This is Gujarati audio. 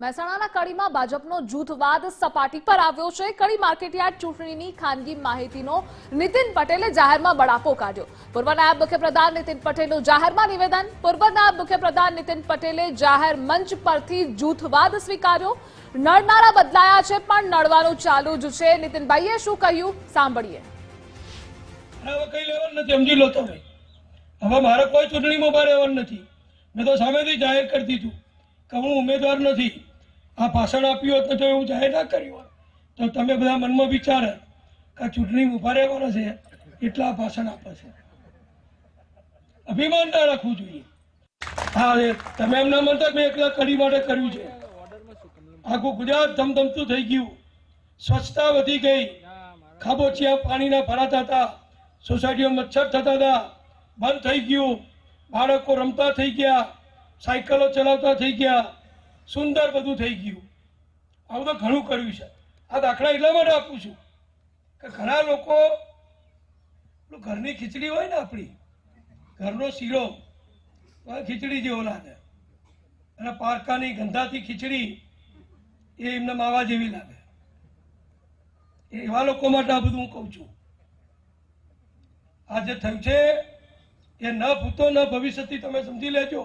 મહેસાણાના કડીમાં ભાજપનો જૂથવાદ સપાટી પર આવ્યો છે. કડી માર્કેટયાર્ડ ચૂંટણીની ખાનગી માહિતીનો નીતિન પટેલે જાહેરમાં બળાપો કાઢ્યો. પૂર્વ નાયબ મુખ્યપ્રધાન નીતિન પટેલનું જાહેરમાં નિવેદન. પૂર્વ નાયબ મુખ્યપ્રધાન નીતિન પટેલે જાહેર મંચ પરથી જૂથવાદ સ્વીકાર્યો. નડનારા બદલાયા છે, પણ નડવાનું ચાલુ જ છે. નીતિનભાઈએ શું કહ્યું? સાંભળીએ. હવે મારે કોઈ ચૂંટણીમાં ઊભા રહેવાનું નથી. મેં તો સામેથી જાહેર કરી દીધું કે હું ઉમેદવાર નથી. આ ભાષણ આપ્યું હોત ને તો એવું જાહેર ના કર્યું હોય તો તમે બધા મનમાં વિચારે કે આ ઊભા રહેવાના છે, એટલા ભાષણ આપે છે. અભિમાન ના રાખવું જોઈએ. હા તમે એમના મનતા મેં એકલા કડી માટે કર્યું છે. આખું ગુજરાત ધમધમતું થઈ ગયું. સ્વચ્છતા વધી ગઈ. ખાબોચિયા પાણીના ભરાતા હતા. સોસાયટીઓ મચ્છર થતા હતા. બંધ થઈ ગયું. બાળકો રમતા થઈ ગયા. સાયકલો ચલાવતા થઈ ગયા. સુંદર બધું થઈ ગયું. આવું તો ઘણું કર્યું છે. આ દાખલા એટલા માટે આપું છું કે ઘણા લોકો ઘરની ખીચડી હોય ને આપણી, ઘરનો શીરો ખીચડી જેવો લાગે. અને પારકાની ગંધાતી ખીચડી એ એમને માવા જેવી લાગે. એવા લોકો માટે આ બધું હું કહું છું. આ જે થયું છે, એ ન ભૂતો, ન ભવિષ્યથી તમે સમજી લેજો.